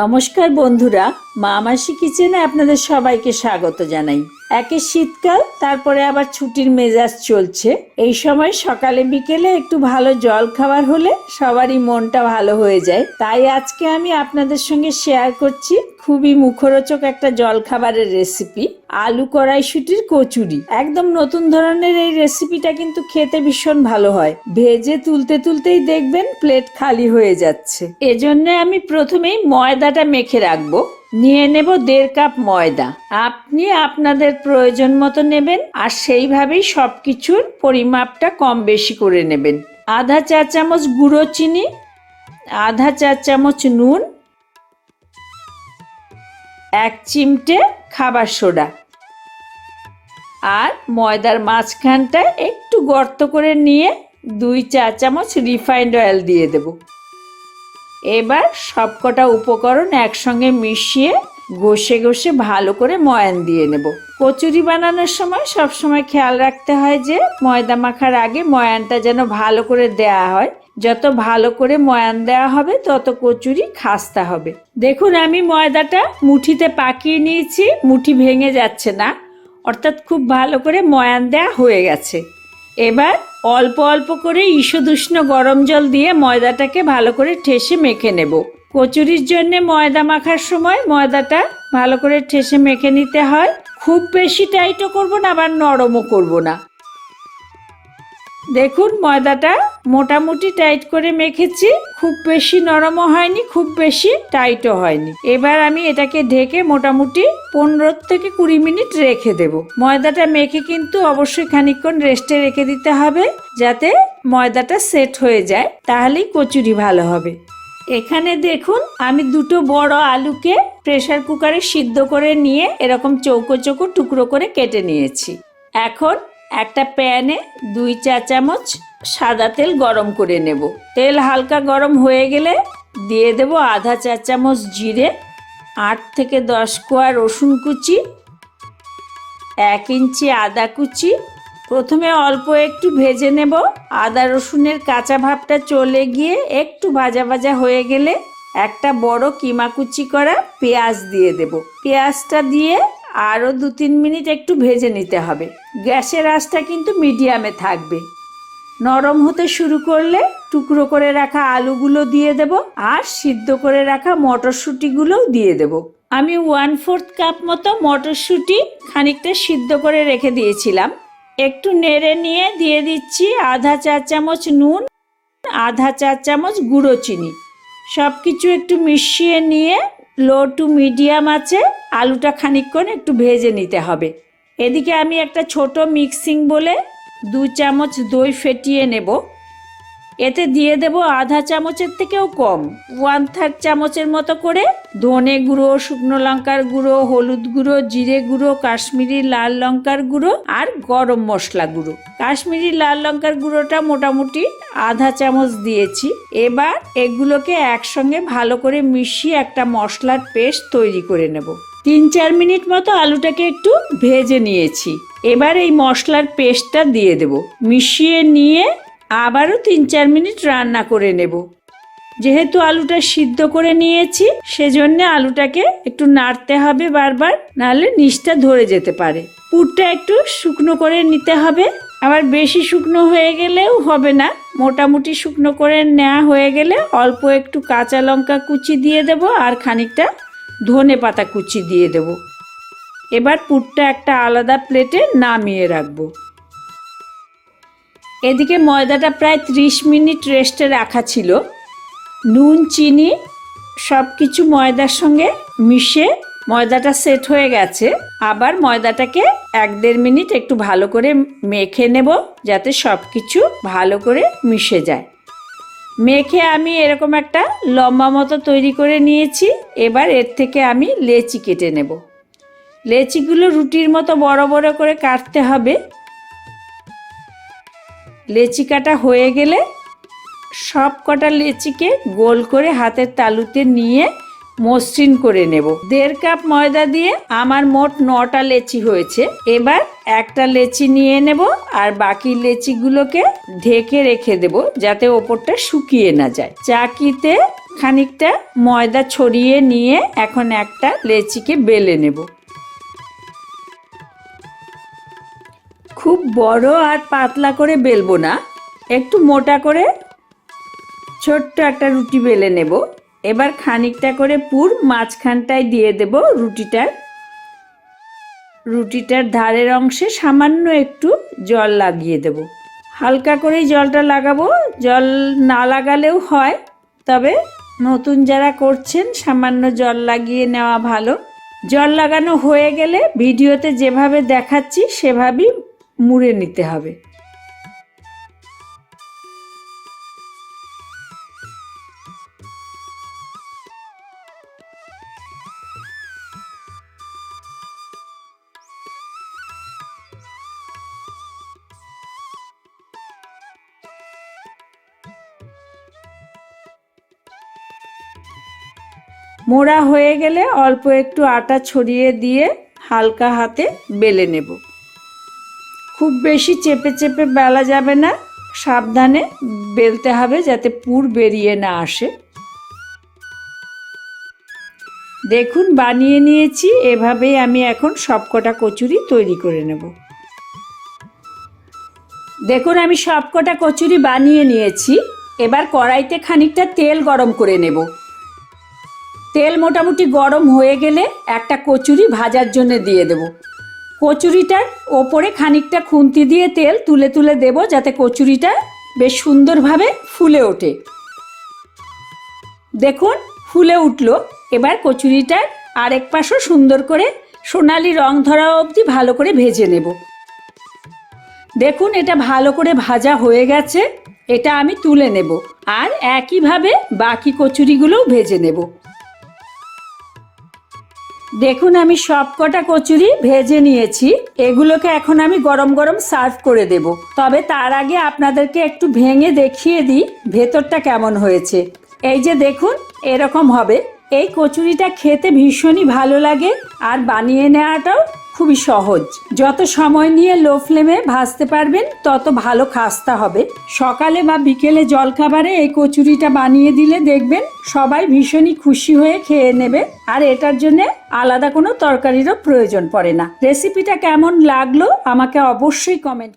নমস্কার বন্ধুরা মা মাসি কিচেনে আপনাদের সবাইকে স্বাগত জানাই। একে শীতকাল, তারপরে আবার ছুটির মেজাজ চলছে। এই সময় সকালে বিকেলে একটু ভালো জল খাবার হলে সবারই মনটা ভালো হয়ে যায়। তাই আজকে আমি আপনাদের সঙ্গে শেয়ার করছি খুবই মুখরোচক একটা জল খাবারের রেসিপি আলু কড়াইশুটির কচুরি। একদম নতুন ধরনের এই রেসিপিটা কিন্তু খেতে ভীষণ ভালো হয়। ভেজে তুলতে তুলতেই দেখবেন প্লেট খালি হয়ে যাচ্ছে। এজন্য আমি প্রথমেই ময়দাটা মেখে রাখব। নিয়ে নেব দেড় কাপ ময়দা। আপনি আপনাদের প্রয়োজন মতো নেবেন আর সেইভাবেই সব কিছুর পরিমাপটা কম বেশি করে নেবেন। আধা চা চামচ গুঁড়ো চিনি, আধা চা চামচ নুন এক চিমটে খাবার সোডা। আর ময়দার মাঝখানটা একটু গর্ত করে নিয়ে দুই চা চামচ রিফাইন্ড অয়েল দিয়ে দেব। এবার সবকটা উপকরণ একসঙ্গে মিশিয়ে ঘষে ঘষে ভালো করে ময়ান দিয়ে নেব। কচুরি বানানোর সময় সব সময় খেয়াল রাখতে হয় যে ময়দা মাখার আগে ময়ানটা যেন ভালো করে দেয়া হয়। যত ভালো করে ময়ান দেওয়া হবে, তত কচুরি খাস্তা হবে। দেখুন, আমি ময়দাটা মুঠিতে পাকিয়ে নিয়েছি, মুঠি ভেঙে যাচ্ছে না। অর্থাৎ খুব ভালো করে ময়ান দেওয়া হয়ে গেছে। এবার অল্প অল্প করে ঈষদুষ্ণ গরম জল দিয়ে ময়দাটাকে ভালো করে ঠেসে মেখে নেব। কচুরির জন্য ময়দা মাখার সময় ময়দাটা ভালো করে ঠেসে মেখে নিতে হয়। খুব বেশি টাইটও করব না, আবার নরমও করব না। দেখুন ময়দাটা মোটামুটি টাইট করে মেখেছি। খুব বেশি নরমও হয়নি, খুব বেশি টাইটও হয়নি। এবার আমি এটাকে ঢেকে মোটামুটি পনেরো থেকে কুড়ি মিনিট রেখে দেব। ময়দাটা মেখে কিন্তু অবশ্যই খানিকক্ষণ রেস্টে রেখে দিতে হবে যাতে ময়দাটা সেট হয়ে যায়, তাহলেই কচুরি ভালো হবে। এখানে দেখুন, আমি দুটো বড় আলুকে প্রেশার কুকারে সিদ্ধ করে নিয়ে এরকম চৌকো চৌকো টুকরো করে কেটে নিয়েছি। এখন একটা প্যানে দুই চা চামচ সাদা তেল গরম করে নেব। তেল হালকা গরম হয়ে গেলে দিয়ে দেব আধা চা চামচ জিরে, আট থেকে দশ কোয়া রসুন কুচি, এক ইঞ্চি আদা কুচি। প্রথমে অল্প একটু ভেজে নেব। আদা রসুনের কাঁচা ভাবটা চলে গিয়ে একটু ভাজা ভাজা হয়ে গেলে একটা বড় কিমা কুচি করা পেঁয়াজ দিয়ে দেব। পেঁয়াজটা দিয়ে আরও দু তিন মিনিট একটু ভেজে নিতে হবে। গ্যাসের আঁচটা কিন্তু মিডিয়ামে থাকবে। নরম হতে শুরু করলে টুকরো করে রাখা আলুগুলো দিয়ে দেব আর সিদ্ধ করে রাখা মটরশুঁটিগুলোও দিয়ে দেব। আমি ওয়ান ফোর্থ কাপ মতো মটরশুঁটি খানিকটা সিদ্ধ করে রেখে দিয়েছিলাম। একটু নেড়ে নিয়ে দিয়ে দিচ্ছি আধা চা চামচ নুন, আধা চা চামচ গুঁড়ো চিনি। সব কিছু একটু মিশিয়ে নিয়ে লো টু মিডিয়াম আছে, আলুটা খানিকক্ষণ একটু ভেজে নিতে হবে। এদিকে আমি একটা ছোট মিক্সিং বলে দু চামচ দই ফেটিয়ে নেব। এতে দিয়ে দেব আধা চামচের থেকেও কম। ওয়ান থার্ড চামচের মতো করে ধনে গুঁড়ো, শুকনো লঙ্কার গুঁড়ো, হলুদ গুঁড়ো, জিরে গুঁড়ো, কাশ্মীরি লাল লঙ্কার গুঁড়ো আর গরম মশলা গুঁড়ো। কাশ্মীরি লাল লঙ্কার গুঁড়োটা মোটামুটি আধা চামচ দিয়েছি। এবার এগুলোকে একসঙ্গে ভালো করে মিশিয়ে একটা মশলার পেস্ট তৈরি করে নেব। তিন চার মিনিট মতো আলুটাকে একটু ভেজে নিয়েছি। এবার এই মশলার পেস্টটা দিয়ে দেব। মিশিয়ে নিয়ে আবারও তিন চার মিনিট রান্না করে নেব। যেহেতু আলুটা সিদ্ধ করে নিয়েছি, সেজন্য আলুটাকে একটু নাড়তে হবে বারবার, নাহলে নিচটা ধরে যেতে পারে। পুরটা একটু শুকনো করে নিতে হবে। আবার বেশি শুকনো হয়ে গেলেও হবে না। মোটামুটি শুকনো করে নেওয়া হয়ে গেলে অল্প একটু কাঁচা লঙ্কা কুচি দিয়ে দেব আর খানিকটা ধনে পাতা কুচি দিয়ে দেব। এবার পুরটা একটা আলাদা প্লেটে নামিয়ে রাখব। এদিকে ময়দাটা প্রায় ত্রিশ মিনিট রেস্টে রাখা ছিল। নুন, চিনি সব কিছু ময়দার সঙ্গে মিশে ময়দাটা সেট হয়ে গেছে। আবার ময়দাটাকে এক দেড় মিনিট একটু ভালো করে মেখে নেব যাতে সব কিছু ভালো করে মিশে যায়। মেখে আমি এরকম একটা লম্বা মতো তৈরি করে নিয়েছি। এবার এর থেকে আমি লেচি কেটে নেব। লেচিগুলো রুটির মতো বড় বড় করে কাটতে হবে। লেচি কাটা হয়ে গেলে সব কটা লেচিকে গোল করে হাতের তালুতে নিয়ে মসৃণ করে নেব। দেড় কাপ ময়দা দিয়ে আমার মোট নটা লেচি হয়েছে। এবার একটা লেচি নিয়ে নেব আর বাকি লেচিগুলোকে ঢেকে রেখে দেব যাতে ওপরটা শুকিয়ে না যায়। চাকিতে খানিকটা ময়দা ছড়িয়ে নিয়ে এখন একটা লেচিকে বেলে নেব। খুব বড় আর পাতলা করে বেলবো না, একটু মোটা করে ছোট্ট একটা রুটি বেলে নেব। এবার খানিকটা করে পুর মাঝখানটায় দিয়ে দেব রুটিটার। রুটিটার ধারের অংশে সামান্য একটু জল লাগিয়ে দেব। হালকা করেই জলটা লাগাবো। জল না লাগালেও হয়, তবে নতুন যারা করছেন সামান্য জল লাগিয়ে নেওয়া ভালো। জল লাগানো হয়ে গেলে ভিডিওতে যেভাবে দেখাচ্ছি, সেভাবেই মুড়ে নিতে হবে। মোড়া হয়ে গেলে অল্প একটু আটা ছড়িয়ে দিয়ে হালকা হাতে বেলে নেব। খুব বেশি চেপে চেপে বেলা যাবে না, সাবধানে বেলতে হবে যাতে পুর বেরিয়ে না আসে। দেখুন, বানিয়ে নিয়েছি, এভাবেই আমি এখন সবকটা কচুরি তৈরি করে নেব। দেখুন, আমি সবকটা কচুরি বানিয়ে নিয়েছি, এবার কড়াইতে খানিকটা তেল গরম করে নেব। তেল মোটামুটি গরম হয়ে গেলে একটা কচুরি ভাজার জন্য দিয়ে দেব। কচুরিটার ওপরে খানিকটা খুন্তি দিয়ে তেল তুলে তুলে দেব যাতে কচুরিটা বেশ সুন্দরভাবে ফুলে ওঠে। দেখুন, ফুলে উঠল। এবার কচুরিটার আরেক পাশও সুন্দর করে সোনালি রং ধরা অবধি ভালো করে ভেজে নেব। দেখুন, এটা ভালো করে ভাজা হয়ে গেছে। এটা আমি তুলে নেব। আর একইভাবে বাকি কচুরিগুলোও ভেজে নেব। দেখুন আমি সব কটা কচুরি ভেজে নিয়েছি। এগুলোকে এখন আমি গরম গরম সার্ভ করে দেব। তবে তার আগে আপনাদেরকে একটু ভেঙে দেখিয়ে দিই ভেতরটা কেমন হয়েছে। এই যে দেখুন, এরকম হবে। এই কচুরিটা খেতে ভীষণই ভালো লাগে। আর বানিয়ে নেওয়াটাও খুবই সহজ। যত সময় নিয়ে লো ফ্লেমে ভাজতে পারবেন, তত ভালো খাস্তা হবে। সকালে বা বিকেলে জলখাবারে এই কচুরিটা বানিয়ে দিলে দেখবেন সবাই ভীষণই খুশি হয়ে খেয়ে নেবে। আর এটার জন্য আলাদা কোনো তরকারিরও প্রয়োজন পড়ে না। রেসিপিটা কেমন লাগল আমাকে অবশ্যই কমেন্ট